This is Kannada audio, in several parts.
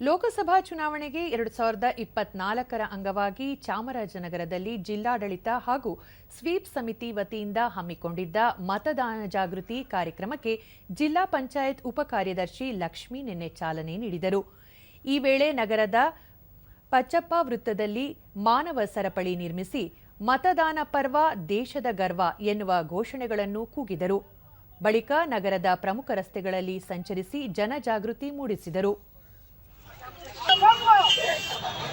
ಲೋಕಸಭಾ ಚುನಾವಣೆಗೆ ಎರಡು ಸಾವಿರದ ಇಪ್ಪತ್ನಾಲ್ಕರ ಅಂಗವಾಗಿ ಚಾಮರಾಜನಗರದಲ್ಲಿ ಜಿಲ್ಲಾಡಳಿತ ಹಾಗೂ ಸ್ವೀಪ್ ಸಮಿತಿ ವತಿಯಿಂದ ಹಮ್ಮಿಕೊಂಡಿದ್ದ ಮತದಾನ ಜಾಗೃತಿ ಕಾರ್ಯಕ್ರಮಕ್ಕೆ ಜಿಲ್ಲಾ ಪಂಚಾಯತ್ ಉಪ ಕಾರ್ಯದರ್ಶಿ ಲಕ್ಷ್ಮಿ ನಿನ್ನೆ ಚಾಲನೆ ನೀಡಿದರು. ಈ ವೇಳೆ ನಗರದ ಪಚ್ಚಪ್ಪ ವೃತ್ತದಲ್ಲಿ ಮಾನವ ಸರಪಳಿ ನಿರ್ಮಿಸಿ ಮತದಾನ ಪರ್ವ ದೇಶದ ಗರ್ವ ಎನ್ನುವ ಘೋಷಣೆಗಳನ್ನು ಕೂಗಿದರು. ಬಳಿಕ ನಗರದ ಪ್ರಮುಖ ರಸ್ತೆಗಳಲ್ಲಿ ಸಂಚರಿಸಿ ಜನಜಾಗೃತಿ ಮೂಡಿಸಿದರು.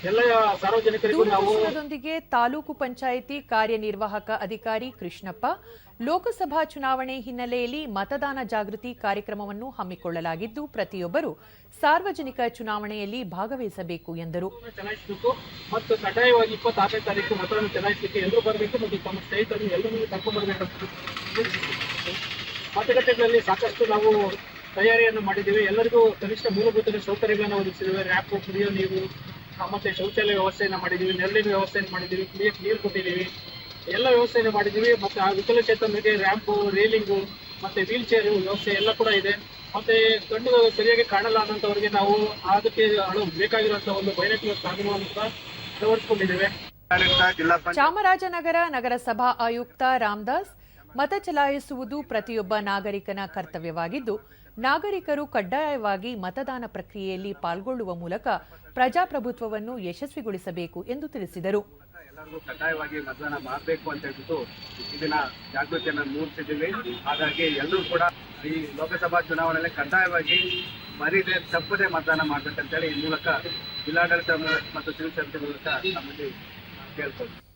ಎಲ್ಲ ಸಾರ್ವಜನಿಕರಿಗೂ ನಾವು ತಾಲೂಕು ಪಂಚಾಯಿತಿ ಕಾರ್ಯನಿರ್ವಾಹಕ ಅಧಿಕಾರಿ ಕೃಷ್ಣಪ್ಪ ಲೋಕಸಭಾ ಚುನಾವಣೆ ಹಿನ್ನೆಲೆಯಲ್ಲಿ ಮತದಾನ ಜಾಗೃತಿ ಕಾರ್ಯಕ್ರಮವನ್ನು ಹಮ್ಮಿಕೊಳ್ಳಲಾಗಿದ್ದು ಪ್ರತಿಯೊಬ್ಬರು ಸಾರ್ವಜನಿಕ ಚುನಾವಣೆಯಲ್ಲಿ ಭಾಗವಹಿಸಬೇಕು ಎಂದರು. ಚಲಾಯಿಸಬೇಕು ಮತ್ತು ಕಡ್ಡಾಯವಾಗಿ ಇಪ್ಪತ್ತಾರನೇ ತಾರೀಕು ಮತದಾನ ಚಲಾಯಿಸಲಿಕ್ಕೆ ಎಲ್ಲರೂ ಬರಬೇಕು ಮತ್ತು ತಮ್ಮ ಸ್ನೇಹಿತರನ್ನು ಎಲ್ಲರೂ ಕರ್ಕೊಂಡು ಬರಬೇಕು ಮತಗಟ್ಟೆಗಳಲ್ಲಿ ಸಾಕಷ್ಟು ನಾವು ತಯಾರಿಯನ್ನು ಮಾಡಿದ್ದೇವೆ. ಎಲ್ಲರಿಗೂ ಕನಿಷ್ಠ ಮೂಲಭೂತ ಸೌಕರ್ಯಗಳನ್ನು ಒದಗಿಸಿದ್ದೇವೆ. ರ್ಯಾಪ್ ಕುಡಿಯೋ ನೀರು ಆ, ಮತ್ತೆ ಶೌಚಾಲಯ ವ್ಯವಸ್ಥೆಯನ್ನು ಮಾಡಿದ್ದೀವಿ ನೆರಳಿನ ವ್ಯವಸ್ಥೆಯನ್ನು ಮಾಡಿದ್ದೀವಿ ಕುಡಿಯೋಕ್ಕೆ ನೀರು ಕೊಟ್ಟಿದ್ದೀವಿ ಎಲ್ಲ ವ್ಯವಸ್ಥೆಯನ್ನು ಮಾಡಿದ್ದೀವಿ ಮತ್ತೆ ಆ ವಿಕಲಚೇತನರಿಗೆ ರ್ಯಾಂಪು ರೇಲಿಂಗು ಮತ್ತೆ ವೀಲ್ ಚೇರು ವ್ಯವಸ್ಥೆ ಎಲ್ಲ ಕೂಡ ಇದೆ. ಮತ್ತೆ ಕಣ್ಣು ಸರಿಯಾಗಿ ಕಾಣಲಾದಂತವರಿಗೆ ನಾವು ಅದಕ್ಕೆ ಅಳು ಬೇಕಾಗಿರುವಂತಹ ಒಂದು ಬೈನಕ್ಯುಲರ್ ಸಾಧನವನ್ನು ಕೂಡ ಅಳವಡಿಸಿಕೊಂಡಿದ್ದೇವೆ. ಚಾಮರಾಜನಗರ ನಗರಸಭಾ ಆಯುಕ್ತ ರಾಮದಾಸ್ ಮತ ಚಲಾಯಿಸುವುದು ಪ್ರತಿಯೊಬ್ಬ ನಾಗರಿಕನ ಕರ್ತವ್ಯವಾಗಿದ್ದು ನಾಗರಿಕರು ಕಡ್ಡಾಯವಾಗಿ ಮತದಾನ ಪ್ರಕ್ರಿಯೆಯಲ್ಲಿ ಪಾಲ್ಗೊಳ್ಳುವ ಮೂಲಕ ಪ್ರಜಾಪ್ರಭುತ್ವವನ್ನು ಯಶಸ್ವಿಗೊಳಿಸಬೇಕು ಎಂದು ತಿಳಿಸಿದರು. ಕಡ್ಡಾಯವಾಗಿ ಮತದಾನ ಮಾಡಬೇಕು ಅಂತ ಹೇಳ್ಬಿಟ್ಟು ಇದನ್ನ ಜಾಗೃತಿಯನ್ನ ಮೂಡಿಸಿದ್ದೀವಿ. ಹಾಗಾಗಿ ಎಲ್ಲರೂ ಕೂಡ ಈ ಲೋಕಸಭಾ ಚುನಾವಣೆಯಲ್ಲಿ ಕಡ್ಡಾಯವಾಗಿ ಮರೀದೆ, ತಪ್ಪದೆ ಮತದಾನ ಮಾಡ್ಬೇಕಂತೇಳಿ ಈ ಮೂಲಕ ಜಿಲ್ಲಾಡಳಿತ ಮತ್ತು ಸಿವಿಲ್ ಮೂಲಕ ನಮ್ಮಲ್ಲಿ ಕೇಳ್ಕೊಳ್ತೀವಿ.